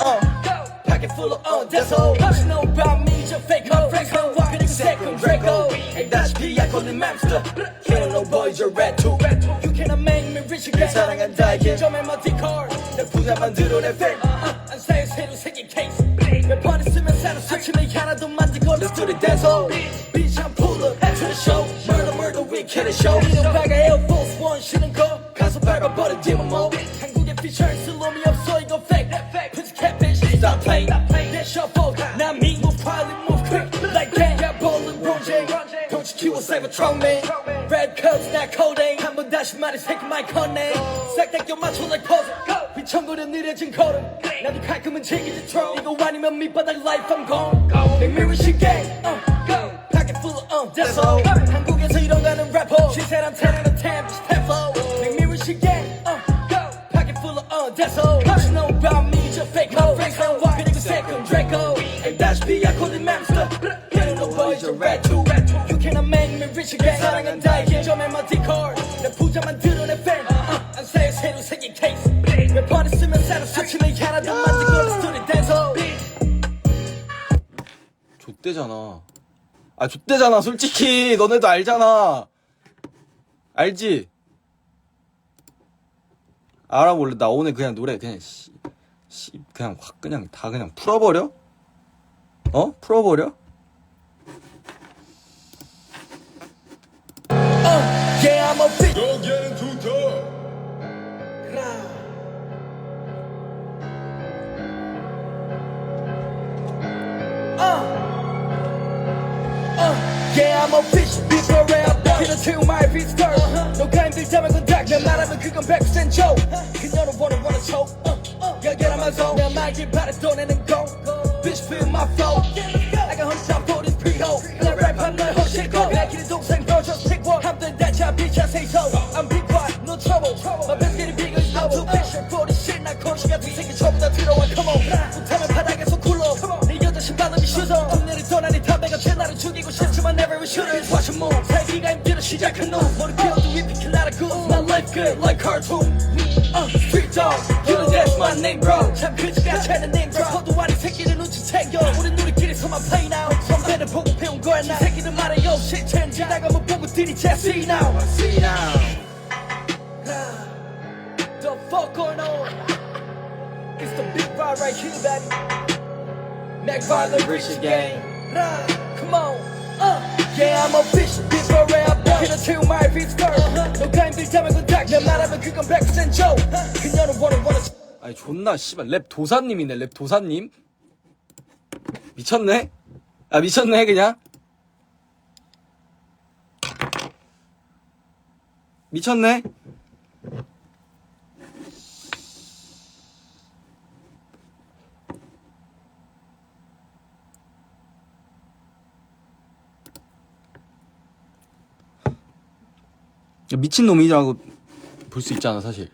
uh, pocket full of uh, that's all. You know about me, just fake my friends, don't walk in the second Draco. Hey, that's B, I call him Mamster. Can't no boys, you're red too. You cannot make me rich again. 사랑한다, 이게 좀 해마디 car. 내 부자 만들어 내 팬. 안 사요, 새로 생긴 케이스. 몇번 있으면 사는 아침에 하나도 만들고 Let's do the dance hall. Bitch, I'm pull up to the show. Murder, murder, we kill the show. 이런 바가 Air Force One 쉬는 거. 가서 밟아버려, 디모 모. 한국의 피처는 슬롬이 없어, Stop playing. That shuffle, not me, move pilot, move quick. Like that, got ballin' Roger. Don't you kill a Cybertron, man. Red cups, not codeine. 한번 다시 말해, 새끼 my name. 싹다 껴맞춰 like puzzle. 비청거려 느려진 걸음. 나도 가끔은 챙기지 트롤. 이거 아니면 밑바닥 life I'm gone. 백미를 쉽게, uh, go. Pocket full of, uh, that's all. 한국에서 이런 가는 래퍼. She said I'm telling the time, just tap flow. 백미를 쉽게, uh, go. Pocket full of, uh, that's all. Second Draco. And that's B, I call it Mamster. Getting the boys are red too. You cannot make me rich again. 사랑한다, 이게 좀 해마디 car. 내 부자 만들어 내 팬. 안 사요, 새로 생긴 케이스. 몇번 있으면 사는 아침에 하나도 do the dance hall. 좆대잖아. 아, 좆대잖아, 솔직히. 너네도 알잖아. 알지? 알아, 원래 나 오늘 그냥 노래 그냥, 씨, 씨, 그냥 확, 그냥 다 그냥 풀어버려? 어? 풀어버려? Yeah, I'm a bitch. 여기에는 두터 Yeah, I'm a bitch. Before rap, 그는 채우 my beat start. 너가 힘들다면 contact 내 말하면 그건 100% 줘. 그녀는 원해 원해 on my zone. 내 말길 바래 떠내는 거. Bitch, feel my flow. 내가 혼자 버린 pre-ho. 내 랩한 널 호실고. 내 길은 동생 bro, just pick one. 함들 bitch, I say so. I'm big boy, no trouble. My best getting bigger, I'm too big for this shit. 나 같은 새끼 전부 다 들어와, come on. 못하면 바닥에서 굴러. 내 여자 신발음이 슈서. 동네를 떠나니 담배가 채 나를 죽이고 싶지만 never it. Watch 'em move. 살기가 힘들어 시작한 놈. 머리 펴도 ip이 킬라라 good. My life good like cartoon. Uh, street dog. You know that's my name, bro. 참 그지가 차는 name drop. 저도 아닌 새끼를 눈치 챙겨. 우린 우리끼리서만 play now. 선배를 보고 배운 거야 나. 새끼들 말해요 shit change. 나가면 보고 들이채 see now. See now. The fuck going on? It's the big ride right here, baby. Mac Violent Rich again. Rah, Come on. Uh, yeah, I'm a bitch. Bitch for rap. 그는 채우 my beat start. 너가 힘들다면 contact. 내 말하면 그건 100% 줘. 아니, 존나, 씨발. 랩 도사님이네, 랩 도사님. 미쳤네? 아, 미쳤네, 그냥? 미쳤네? 미친놈이라고 볼 수 있잖아, 사실.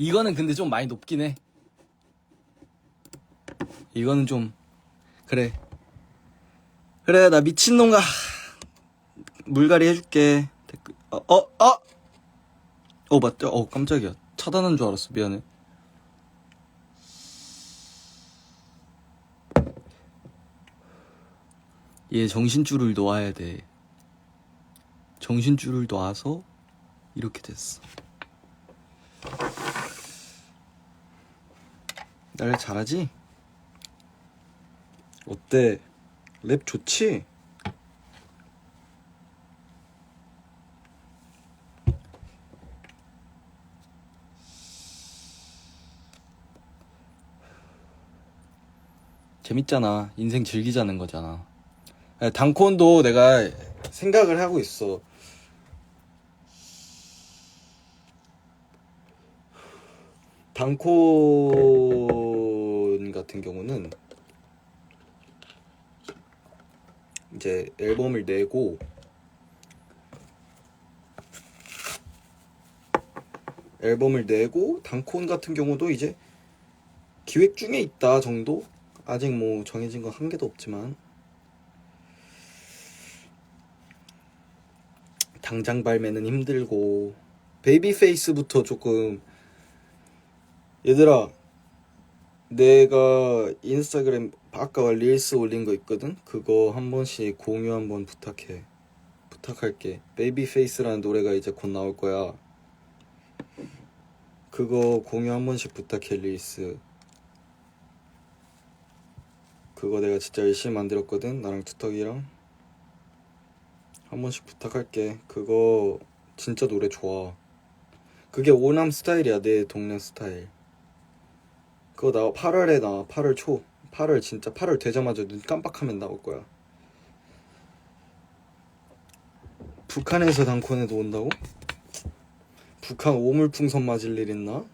이거는 근데 좀 많이 높긴 해. 이거는 좀 그래. 그래 나 미친놈가 물갈이 해줄게. 댓글 어 어 어. 어 맞다. 어 깜짝이야. 차단한 줄 알았어. 미안해. 얘 정신줄을 놓아야 돼. 정신줄을 놓아서 이렇게 됐어. 날 잘하지? 어때? 랩 좋지? 재밌잖아. 인생 즐기자는 거잖아. 단콘도 내가 생각을 하고 있어. 단콘 같은 경우는 이제 앨범을 내고 앨범을 내고 단콘 같은 경우도 이제 기획 중에 있다 정도? 아직 뭐 정해진 건 한 개도 없지만 당장 발매는 힘들고 베이비 페이스부터 조금 얘들아 내가 인스타그램 아까 릴스 올린 거 있거든? 그거 한 번씩 공유 한 번 부탁해. 부탁할게. 베이비 페이스라는 노래가 이제 곧 나올 거야. 그거 공유 한 번씩 부탁해 릴스. 그거 내가 진짜 열심히 만들었거든? 나랑 투턱이랑. 한 번씩 부탁할게. 그거 진짜 노래 좋아. 그게 오남 스타일이야 내 동네 스타일 그거 나 8월에 나와 8월 초. 8월 진짜 8월 되자마자 눈 깜빡하면 나올 거야. 북한에서 단콘에도 온다고? 북한 오물풍선 맞을 일 있나?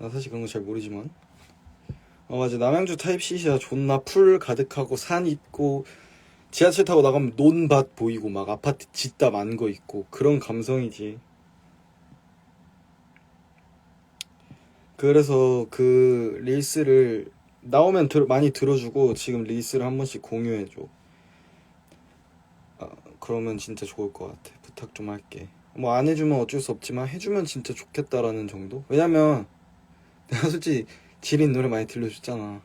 나 사실 그런 거 잘 모르지만. 어 맞아. 남양주 타입C야. 존나 풀 가득하고 산 있고 지하철 타고 나가면 논밭 보이고 막 아파트 짓다 만 거 있고 그런 감성이지 그래서 그 릴스를 나오면 들, 많이 들어주고 지금 릴스를 한 번씩 공유해줘. 아, 그러면 진짜 좋을 것 같아. 부탁 좀 할게. 뭐 안 해주면 어쩔 수 없지만 해주면 진짜 좋겠다라는 정도? 왜냐면 내가 솔직히 지린 노래 많이 들려줬잖아.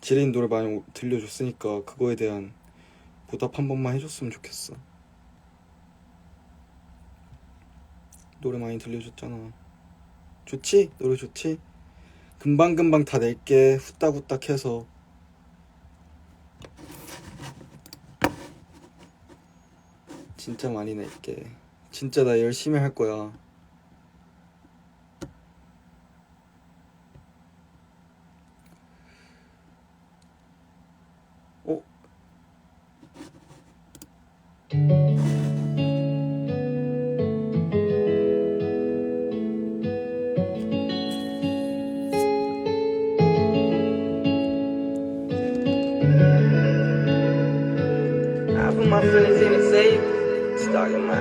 지린 노래 많이 들려줬으니까 그거에 대한 보답 한 번만 해줬으면 좋겠어. 노래 많이 들려줬잖아 좋지? 노래 좋지? 금방금방 다 낼게 후딱후딱 해서 진짜 많이 낼게 진짜 나 열심히 할 거야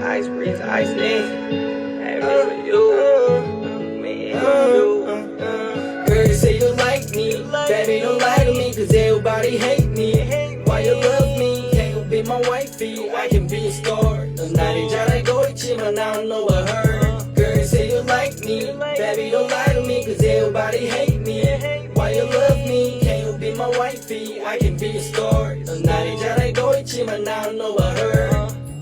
ice breeze, ice neck. for you, me and you. Girl, you say you like me. Baby, don't lie to me, cause everybody hate me. Why you love me? Can't you be my wifey. I can be a star. The 90 John, go to you, but I know what her. Girl, say you like me. Baby, don't lie to me, cause everybody hate me. Why you love me? Can't you be my wifey? I can be a star. The 90 John, I go with you, but I know what her.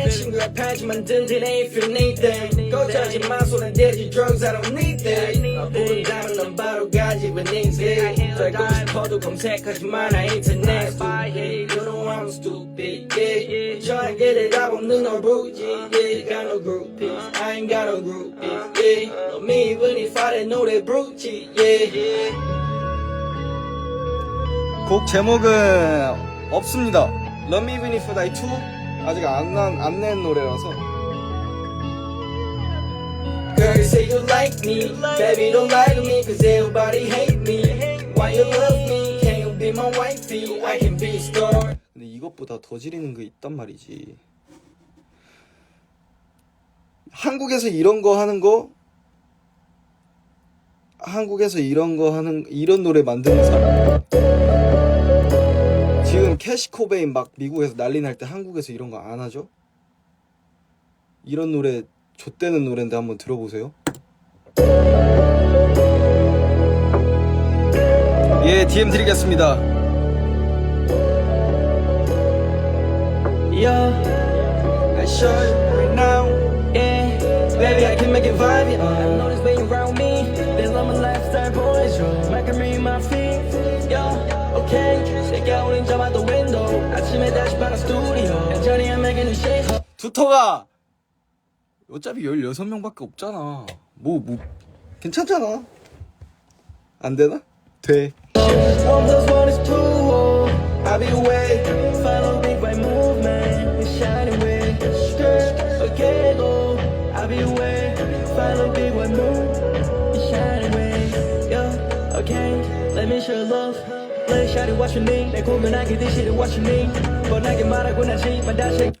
내 친구야 팔지만 든든해 if you need them 꺼져지 마 손에 대지 drugs I don't need them 나 부른다면 넌 바로 가지 with 인생 살고 싶어도 검색하지 마나 인터넷 You know I'm stupid yeah trying to get it up 없는 널 보지 yeah got no groupies I ain't got no groupies yeah 너 me even if I didn't know that brute yeah 곡 제목은 없습니다 Love Me Even If I Die 2 아직 안낸 노래라서 Girl, say you like me. Baby, don't lie to me, cause everybody hate me. Why you love me? Can you be my wifey? I can be a star. 근데 이것보다 더 지르는 게 있단 말이지. 한국에서 이런 거 하는 거, 한국에서 이런 거 하는, 이런 노래 만드는 사람. 캐시 코베인 막 미국에서 난리 날 때 한국에서 이런 거 안 하죠? 이런 노래, 좆되는 노래인데 한번 들어보세요. 예, DM 드리겠습니다. Yeah, I show you right Check out in jump out the window. 아침에 다시 바라 스튜디오. 여전히 I'm making a shake. 두터가 어차피 16명밖에 없잖아. 뭐, 뭐, 괜찮잖아. 안 되나? 돼. One plus one is two. oh, I'll be away. Follow big right movement. It's shining way. Skirt, okay, go. I'll be away. Follow big white moon. It's shining way. Yeah, okay. Let me show love.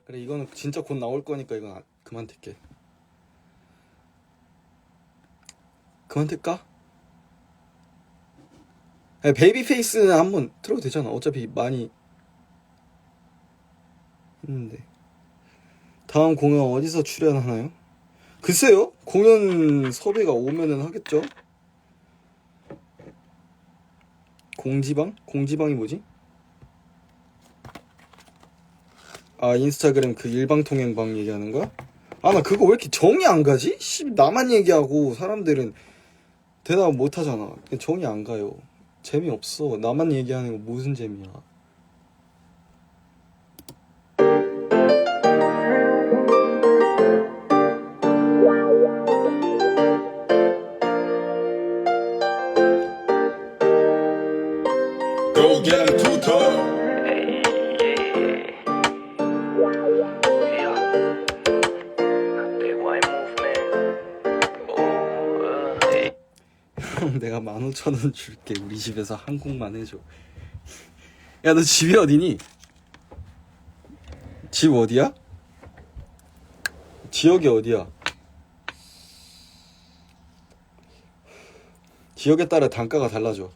그래 이거는 진짜 곧 나올 거니까 이건 안- 그만 틀게. 그만? 야, 베이비 페이스는 한번 틀어도 되잖아. 어차피 많이 했는데. 다음 공연 어디서 출연하나요? 글쎄요. 공연 섭외가 오면은 하겠죠. 공지방? 공지방이 뭐지? 아 인스타그램 그 일방통행방 얘기하는 거야? 아 나 그거 왜 이렇게 정이 안 가지? 씨 나만 얘기하고 사람들은 대답 못 하잖아. 정이 안 가요. 재미없어. 나만 얘기하는 거 무슨 재미야. 15,000원 줄게. 우리 집에서 한 곡만 해줘. 야 너 집이 어디니? 집 어디야? 지역이 어디야? 지역에 따라 단가가 달라져.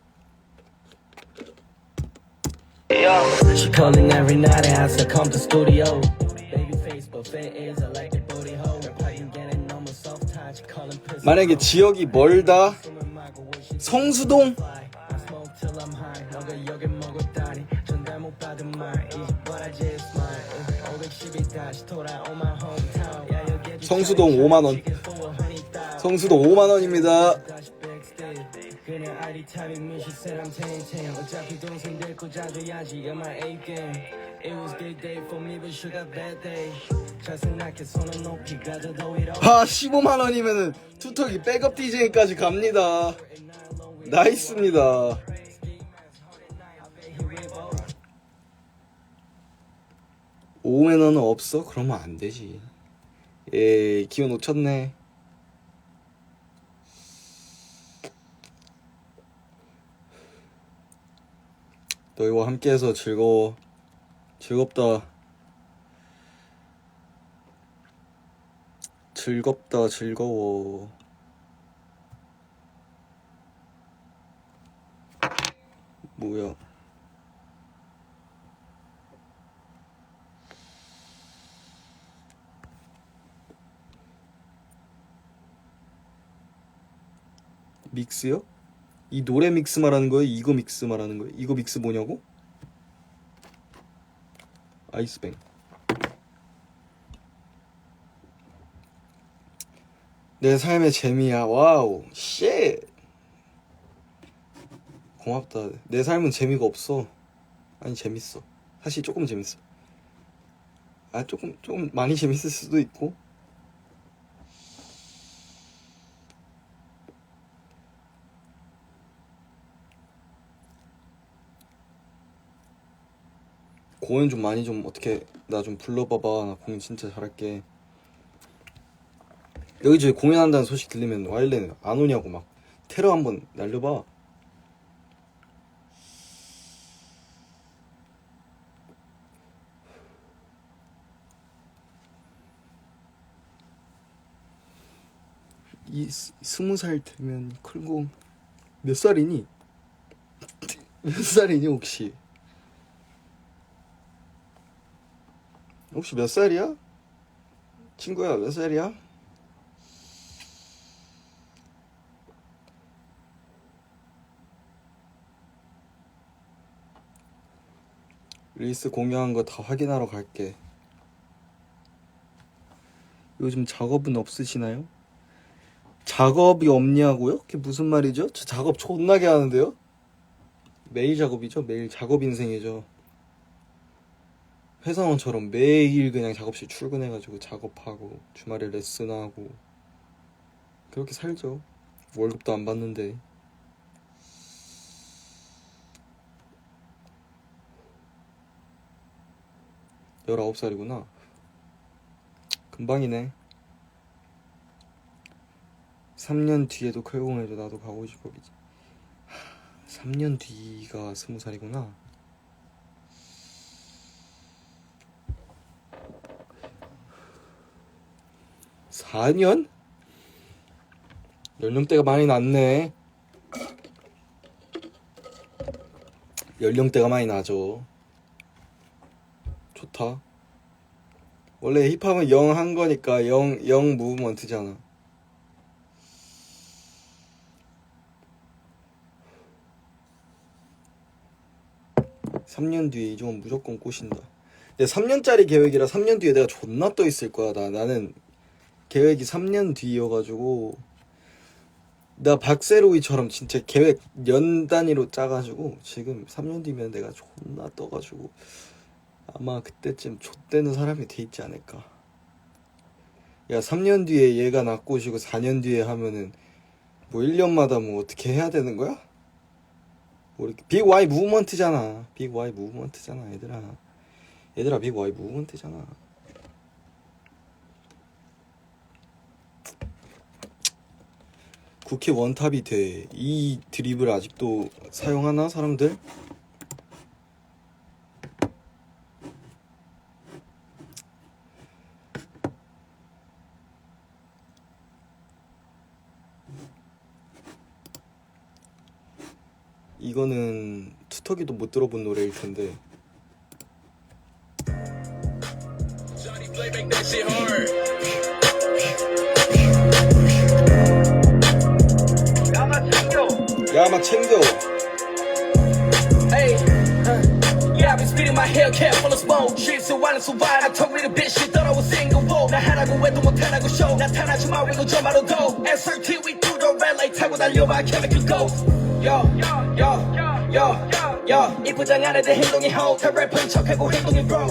She calling every night and has to come to studio. Baby face, but fat is I like the booty hole. Playing getting on my soft touch, calling piss. 만약에 지역이 멀다. 성수동? I smoke till I'm high. 너가 여기 먹었다니 전달 못 받은 말. 이제 뭐라지 is mine. 510이 다시 돌아온 my hometown. 야, 여기 성수동 5만 원. 성수동 5만 원입니다. 다시 backstage. 그냥 아리 타임이 she said I'm ten ten. 어차피 동생들 꽂아줘야지 you're my A game. It was good day for me but she got bad day. 잘 생각해 손은 높이 가져도 이러. 아 15만 원이면은 투턱이 백업 DJ까지 갑니다. 나이스입니다. 오매너는 없어? 그러면 안 되지. 예, 기운 놓쳤네. 너희와 함께해서 즐거워. 즐겁다. 즐겁다, 즐거워. 뭐야? 믹스요? 이 노래 믹스 말하는 거예요? 이거 믹스 말하는 거예요? 이거 믹스 뭐냐고? 아이스뱅. 내 삶의 재미야. 와우. 쉣. 고맙다. 내 삶은 재미가 없어. 아니 재밌어. 사실 조금 재밌어. 아 조금 조금 많이 재밌을 수도 있고. 공연 좀 많이 좀 어떻게 나 좀 불러봐봐. 나 공연 진짜 잘할게. 여기저기 공연한다는 소식 들리면 와일랜 안 오냐고 막 테러 한번 날려봐. 이 스- 스무 살 되면 클고 몇 살이니? 몇 살이니 혹시? 혹시 몇 살이야? 친구야 몇 살이야? 릴스 공유한 거 다 확인하러 갈게. 요즘 작업은 없으시나요? 작업이 없냐고요? 그게 무슨 말이죠? 저 작업 존나게 하는데요? 매일 작업이죠? 매일 작업 인생이죠. 회사원처럼 매일 그냥 작업실 출근해가지고 작업하고 주말에 레슨하고 그렇게 살죠. 월급도 안 받는데. 19살이구나. 금방이네. 3년 뒤에도 클공해도 나도 가고 싶어. 하, 3년 뒤가 20살이구나. 사년 연령대가 많이 낮네. 연령대가 많이 나죠. 좋다. 원래 힙합은 영 한 거니까 영, 영 무브먼트잖아. 삼년 뒤에 이종은 무조건 꼬신다. 근데 3년짜리 계획이라 3년 뒤에 내가 존나 떠 있을 거야. 나, 나는 계획이 3년 뒤여가지고 나 박세로이처럼 진짜 계획 연 단위로 짜가지고 지금 3년 뒤면 내가 존나 떠가지고 아마 그때쯤 좆되는 사람이 돼 있지 않을까. 야 3년 뒤에 얘가 낳고시고 4년 뒤에 하면은 뭐 1년마다 뭐 어떻게 해야 되는 거야? 뭐 이렇게 빅 와이 무브먼트잖아. 빅 와이 무브먼트잖아, 얘들아. 얘들아 빅 와이 무브먼트잖아. 국회 원탑이 돼. 이 드립을 아직도 사용하나 사람들? 이거는 투터기도 못 들어본 노래일 텐데 make that. 야막 챙겨 uh, I've been spitting my Hellcat full of smoke. Shit, so and so wild. I told me the bitch shit, thought I was single. Whoa, 나 하라고 해도 못하라고 show. 나타나지 마, we gon' jump out the door. SRT, we through the red light. 달려봐, chemical ghost. Yo, yo, yo, yo. 이쁘장 안에 대 행동이. 다 래퍼인 척하고 행동이 bro.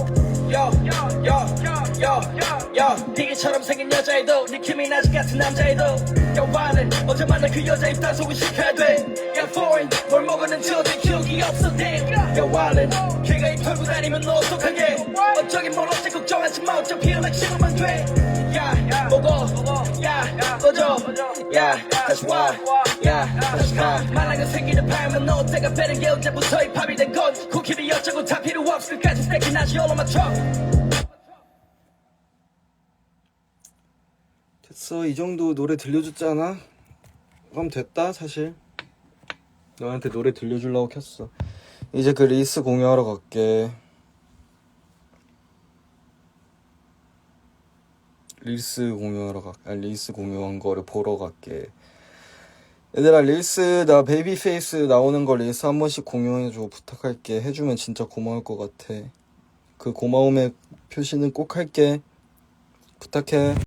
Yo, yo, yo, yo, yo. 디기처럼 생긴 여자애도, 니키 미나지 같은 남자애도. Violent. 어제 만난 그 여자 입단 속을 시켜야 돼. Yeah, foreign. 뭘 먹었는지 어제 기억이 없어, damn. Violent. 걔가 입 털고 다니면 너 어떡하게. 어쩌긴 뭘 어째 걱정하지 마. 어차피 연락 싫으면 돼. 야, 먹어. 야, 꺼져. 야, 다시 와. 야, 다시 가. 말랑한 새끼를 팔면 너 때가 빼는 게 언제부터 힙합이 된 건. 쿠키를 여쩌고 다 필요 없어. 끝까지 스테이크 나지 all on my truck. 됐어 이 정도 노래 들려줬잖아 그럼 됐다 사실 너한테 노래 들려주려고 켰어 이제 그 리스 공유하러 갈게 릴스 공유하러 가, 아 릴스 공유한 거를 보러 갈게. 얘들아 릴스 나 베이비 페이스 나오는 거 릴스 한 번씩 공유해줘 부탁할게. 해주면 진짜 고마울 것 같아. 그 고마움의 표시는 꼭 할게. 부탁해.